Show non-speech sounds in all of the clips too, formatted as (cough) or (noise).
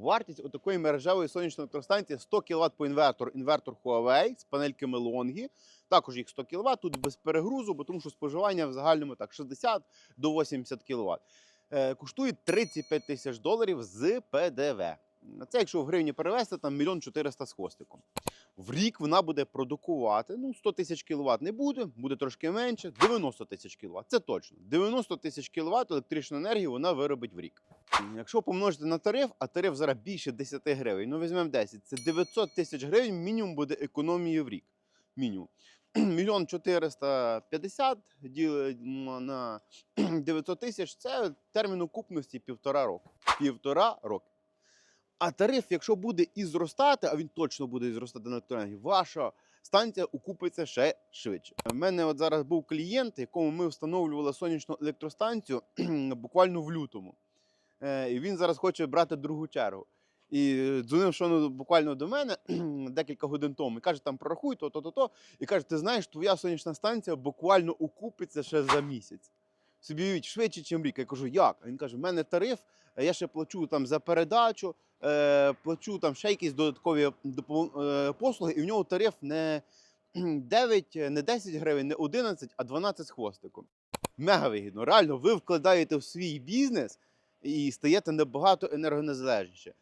Вартість отакої мережевої сонячної електростанції 100 кВт по інвертору, інвертор Huawei з панельками Longi. Також їх 100 кВт, тут без перегрузу, бо тому що споживання в загальному так 60 до 80 кВт. Е, коштує 35 тисяч доларів з ПДВ. Це якщо в гривні перевести, там мільйон 400 з хвостиком. В рік вона буде продукувати ну 100 тисяч кВт не буде, буде трошки менше, 90 тисяч кВт. Це точно. 90 тисяч кВт електричної енергії вона виробить в рік. Якщо помножити на тариф, а тариф зараз більше 10 гривень, ну візьмемо 10, це 900 тисяч гривень мінімум буде економії в рік. Мінімум. (clears throat) Мільйон 450 ділимо на (clears throat) 900 тисяч це термін окупності півтора року. Півтора року. А тариф, якщо буде і зростати, а він точно буде і зростати на електроенергію, ваша станція окупиться ще швидше. У мене от зараз був клієнт, якому ми встановлювали сонячну електростанцію (clears throat) буквально в лютому. Е, І він зараз хоче брати другу чергу. І дзвонив що ну, буквально до мене (clears throat) декілька годин тому і каже, там прорахуй то, то, то. І каже, ти знаєш, твоя сонячна станція буквально окупиться ще за місяць. Собі уявіть, швидше, ніж рік. Я кажу, як? А він каже, в мене тариф, е, я ще плачу там за передачу, е, плачу там ще якісь додаткові е, послуги, і в нього тариф не 9, не 10 гривень, не 11, а 12 з хвостиком. Мега вигідно. Реально, ви вкладаєте в свій бізнес і стаєте набагато енергонезалежніше.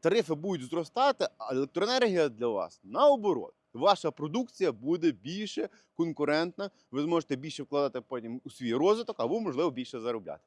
Тарифи будуть зростати, а електроенергія для вас наоборот. Ваша продукція буде більше конкурентна, ви зможете більше вкладати потім у свій розвиток, або, можливо, більше заробляти.